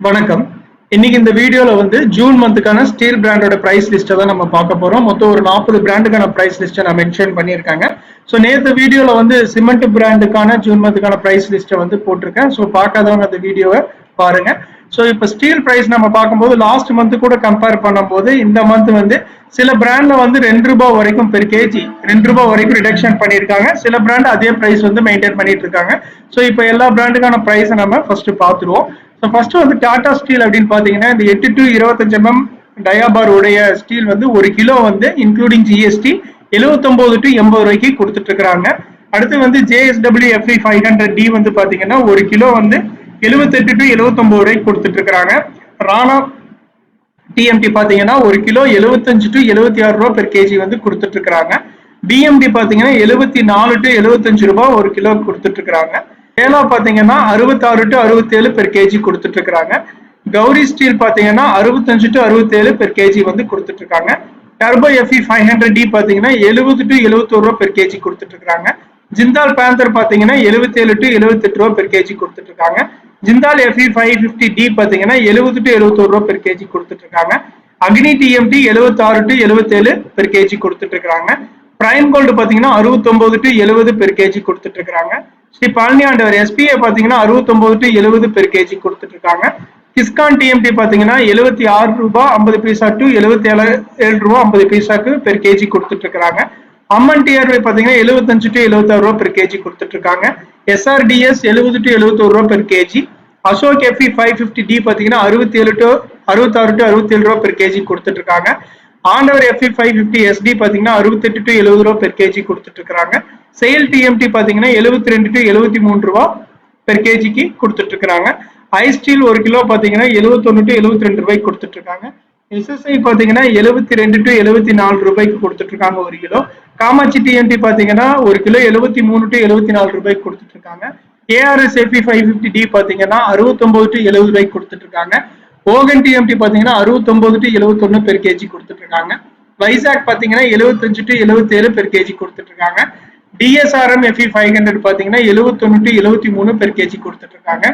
வணக்கம். இன்னைக்கு இந்த வீடியோல வந்து ஜூன் மந்த்துக்கான ஸ்டீல் பிராண்டோட பிரைஸ் லிஸ்ட்டை தான் நம்ம பார்க்க போறோம். மொத்தம் ஒரு நாற்பது பிராண்டுக்கான பிரைஸ் லிஸ்ட்டை நான் மென்ஷன் பண்ணியிருக்காங்க. ஸோ நேற்று வீடியோல வந்து சிமெண்ட் பிராண்டுக்கான ஜூன் மந்த்துக்கான பிரைஸ் லிஸ்ட்டை வந்து போட்டிருக்கேன். ஸோ பார்க்காதவங்க அந்த வீடியோவை பாருங்க. ஸோ இப்போ ஸ்டீல் பிரைஸ் நம்ம பார்க்கும்போது லாஸ்ட் மந்த் கூட கம்பேர் பண்ணும்போது இந்த மந்த் வந்து சில பிராண்ட்ல வந்து ரெண்டு ரூபாய் வரைக்கும் பெர் கேஜி ரெண்டு ரூபாய் வரைக்கும் ரிடக்ஷன் பண்ணியிருக்காங்க. சில பிராண்ட் அதே பிரைஸ் வந்து மெயின்டைன் பண்ணிட்டு இருக்காங்க. ஸோ இப்போ எல்லா பிராண்டுக்கான ப்ரைஸை நம்ம ஃபர்ஸ்ட் பார்த்துருவோம். ஸோ ஃபர்ஸ்ட் வந்து டாடா ஸ்டீல் அப்படின்னு பார்த்தீங்கன்னா இந்த எட்டு டு இருபத்தஞ்சு எம்எம் டயாபார் உடைய ஸ்டீல் வந்து ஒரு கிலோ வந்து இன்க்ளூடிங் ஜிஎஸ்டி எழுவத்தொம்போது டு எண்பது ரூபாய்க்கு கொடுத்துட்டு இருக்கிறாங்க. அடுத்து வந்து JSW FE five hundred D வந்து பார்த்தீங்கன்னா ஒரு கிலோ வந்து எழுபத்தெட்டு டு எழுவத்தொம்போது ரூபாய்க்கு கொடுத்துட்டு இருக்கிறாங்க. ராணா டிஎம்டி பாத்தீங்கன்னா ஒரு கிலோ எழுபத்தஞ்சு டு எழுபத்தி ஆறு ரூபா பெர் கேஜி வந்து கொடுத்துட்டு இருக்கிறாங்க. பிஎம்டி பாத்தீங்கன்னா எழுபத்தி நாலு டு எழுபத்தஞ்சு ரூபாய் ஒரு கிலோ கொடுத்துட்டு இருக்கிறாங்க. ஏலா பார்த்தீங்கன்னா அறுபத்தாறு டு அறுபத்தேழு பெர் கேஜி கொடுத்துட்டு இருக்காங்க கௌரி ஸ்டீல் பார்த்தீங்கன்னா அறுபத்தஞ்சு டு அறுபத்தேழு பெர் கேஜி வந்து கொடுத்துட்டு இருக்காங்க turbo FE five hundred D பார்த்தீங்கன்னா எழுபது டு எழுபத்தோரு ரூபா பெர் கேஜி கொடுத்துட்டு இருக்காங்க ஜிந்தால் பேந்தர் பார்த்தீங்கன்னா எழுபத்தேழு டு எழுபத்தெட்டு ரூபா பெர் கேஜி கொடுத்துட்டு இருக்காங்க Jindal FE five fifty D பார்த்தீங்கன்னா எழுபது டு எழுபத்தோரு ரூபா பெர் கேஜி கொடுத்துட்டு இருக்காங்க அக்னி டிஎம்டி எழுபத்தாறு டு எழுபத்தேழு பெர் கேஜி கொடுத்துட்டு இருக்காங்க பிரைம் கோல்டு பார்த்தீங்கன்னா அறுபத்தொம்போது டு எழுபது பெர் கேஜி கொடுத்துட்டு இருக்காங்க ஸ்ரீ பழனி ஆண்டவர் எஸ்பிஐ பார்த்தீங்கன்னா அறுபத்தொம்பது டு எழுபது பெர் கேஜி கொடுத்துட்டு இருக்காங்க கிஸ்கான் டிஎம்டி பார்த்தீங்கன்னா எழுபத்தி ஆறு ரூபாய் ஐம்பது பைசா டு எழுபத்தி ஏழு ஏழு ரூபா ஐம்பது பைசாக்கு பெர் கேஜி கொடுத்துட்டு இருக்காங்க அம்மன் டிஆர்ஒய் பார்த்தீங்கன்னா எழுபத்தஞ்சு டு எழுபத்தாறு ரூபா பெர் கேஜி கொடுத்துட்டு இருக்காங்க எஸ்ஆர்டிஎஸ் எழுபது டு எழுபத்தோரு ரூபா per KG Ashok FE five fifty D பார்த்தீங்கன்னா அறுபத்தி ஏழு டு அறுபத்தாறு டு அறுபத்தி ஏழு ரூபா பெர் கேஜி கொடுத்துட்டு இருக்காங்க ஆண்டவர் எஃப்இ ஃபைவ் ஃபிஃப்டி எஸ்டி பார்த்தீங்கன்னா அறுபத்தெட்டு டு எழுபது ரூபா பெர் கேஜி கொடுத்துட்டு இருக்கிறாங்க செயல் டிஎம்டி பார்த்தீங்கன்னா எழுபத்தி ரெண்டு டு எழுபத்தி மூணு ரூபா பெர் கேஜிக்கு கொடுத்துட்டு இருக்கிறாங்க ஐ ஸ்டீல் ஒரு கிலோ பார்த்தீங்கன்னா எழுபத்தொன்னு டு எழுபத்தி ரெண்டு ரூபாய்க்கு கொடுத்துட்டு இருக்காங்க. எஸ்எஸ்ஐ பார்த்தீங்கன்னா எழுபத்தி ரெண்டு டு எழுபத்தி நாலு ரூபாய்க்கு கொடுத்துட்டு இருக்காங்க ஒரு கிலோ. காமாட்சி டிஎம்டி பார்த்தீங்கன்னா ஒரு கிலோ எழுபத்தி மூணு டு எழுபத்தி நாலு ரூபாய்க்கு கொடுத்துட்டு இருக்காங்க. ARS FE five fifty D பார்த்தீங்கன்னா அறுபத்தொம்பது டு எழுபது ரூபாய்க்கு கொடுத்துட்டு இருக்காங்க. ஓகன் டிஎம்டி பார்த்தீங்கன்னா அறுபத்தொம்பது டு எழுபத்தொன்னு பெர் கேஜி கொடுத்துட்டு இருக்காங்க வைசாக் பார்த்தீங்கன்னா எழுபத்தஞ்சு டு எழுபத்தேழு பெர் கேஜி கொடுத்துட்டு இருக்காங்க டிஎஸ்ஆர்எம் எஃப்இ ஃபைவ் ஹண்ட்ரட் பார்த்தீங்கன்னா எழுபத்தொன்னு டு எழுபத்தி மூணு பெர் கேஜி கொடுத்துட்டு இருக்காங்க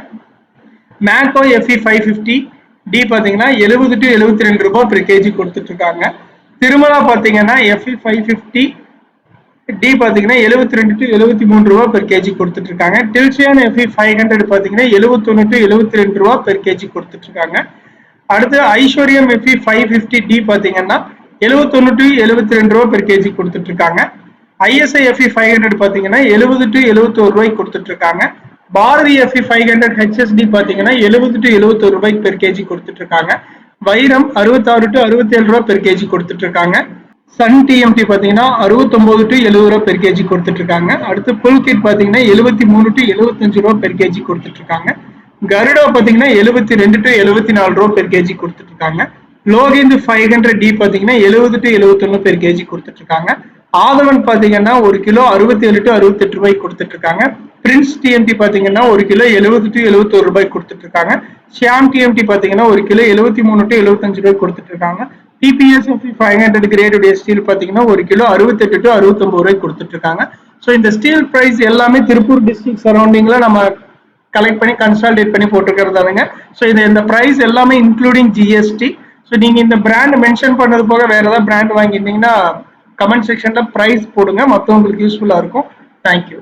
மேக்கோ எஃப்இ ஃபைவ் ஃபிஃப்டி டி பார்த்தீங்கன்னா எழுபது டு எழுபத்தி ரெண்டு ரூபாய் பெர் கேஜி கொடுத்துட்டு இருக்காங்க திருமலா பார்த்தீங்கன்னா எஃப்இ ஃபைவ் ஃபிஃப்டி டி பார்த்தீங்கன்னா எழுபத்தி ரெண்டு டு எழுபத்தி மூணு ரூபா பெர் கேஜி கொடுத்துட்டு இருக்காங்க டில்சியான் எஃப்இ ஃபைவ் ஹண்ட்ரட் பார்த்தீங்கன்னா எழுபத்தொன்னு டு எழுபத்தி ரெண்டு ரூபா பெர் கேஜி கொடுத்துட்டு இருக்காங்க அடுத்து ஐஸ்வர்யம் எஃப்இ ஃபைவ் ஃபிஃப்டி டி பாத்தீங்கன்னா எழுபத்தொன்னு டு எழுபத்தி ரெண்டு ரூபா பெர் கேஜி கொடுத்துட்டு இருக்காங்க. ஐஎஸ்ஐ எஃப்இ ஃபைவ் ஹண்ட்ரட் பார்த்தீங்கன்னா எழுபது டு எழுபத்தோரு ரூபாய்க்கு கொடுத்துட்டு இருக்காங்க. Bharati FE five hundred HSD பார்த்தீங்கன்னா எழுபது டு எழுபத்தோரு ரூபாய்க்கு பெர் கேஜி கொடுத்துட்டு இருக்காங்க. வைரம் அறுபத்தாறு டு அறுபத்தேழு ரூபா பெர் கேஜி கொடுத்துட்டு இருக்காங்க. சன் டிஎம்டி பார்த்தீங்கன்னா அறுபத்தொம்போது டு எழுபது ரூபா பெர் கேஜி கொடுத்துட்டு இருக்காங்க. அடுத்து புல்கிட் பார்த்தீங்கன்னா எழுபத்தி மூணு டு எழுபத்தஞ்சு ரூபா பெர் கேஜி கொடுத்துட்டு இருக்காங்க. கருடா பாத்தீங்கன்னா எழுபத்தி ரெண்டு டு எழுபத்தி நாலு ரூபா பெர் கேஜி கொடுத்துட்டு இருக்காங்க லோகேந்து ஃபைவ் ஹண்ட்ரட் டி பாத்தீங்கன்னா எழுபது டு எழுபத்தொன்னு பெர் கேஜி கொடுத்துட்டு இருக்காங்க ஆதவன் பாத்தீங்கன்னா ஒரு கிலோ அறுபத்தி ஏழு டு அறுபத்தெட்டு ரூபாய்க்கு கொடுத்துட்டு இருக்காங்க பிரின்ஸ் டிஎம்டி பாத்தீங்கன்னா ஒரு கிலோ எழுபது டு எழுபத்தோரு ரூபாய்க்கு கொடுத்துட்டு இருக்காங்க ஷியாம் டிஎம்டி பாத்தீங்கன்னா ஒரு கிலோ எழுபத்தி மூணு டு எழுபத்தஞ்சு ரூபாய் கொடுத்துட்டு இருக்காங்க டிபிஎஸ் ஃபைவ் ஹண்ட்ரட் கிரேடுடைய ஸ்டீல் பாத்தீங்கன்னா ஒரு கிலோ அறுபத்தெட்டு டு அறுபத்தொன்பது ரூபாய்க்கு கொடுத்துட்டு இருக்காங்க ஸோ இந்த ஸ்டீல் பிரைஸ் எல்லாமே திருப்பூர் டிஸ்ட்ரிக்ட் சரௌண்டிங்ல நம்ம கலெக்ட் பண்ணி கன்சால்டேட் பண்ணி போட்டுக்கிறதானுங்க ஸோ இது இந்த ப்ரைஸ் எல்லாமே இன்க்ளூடிங் ஜிஎஸ்டி ஸோ நீங்கள் இந்த பிராண்ட் மென்ஷன் பண்ணது போக வேறு ஏதாவது பிராண்ட் வாங்கியிருந்தீங்கன்னா கமெண்ட் செக்ஷனில் ப்ரைஸ் போடுங்க. மற்றவங்களுக்கு யூஸ்ஃபுல்லாக இருக்கும். தேங்க்யூ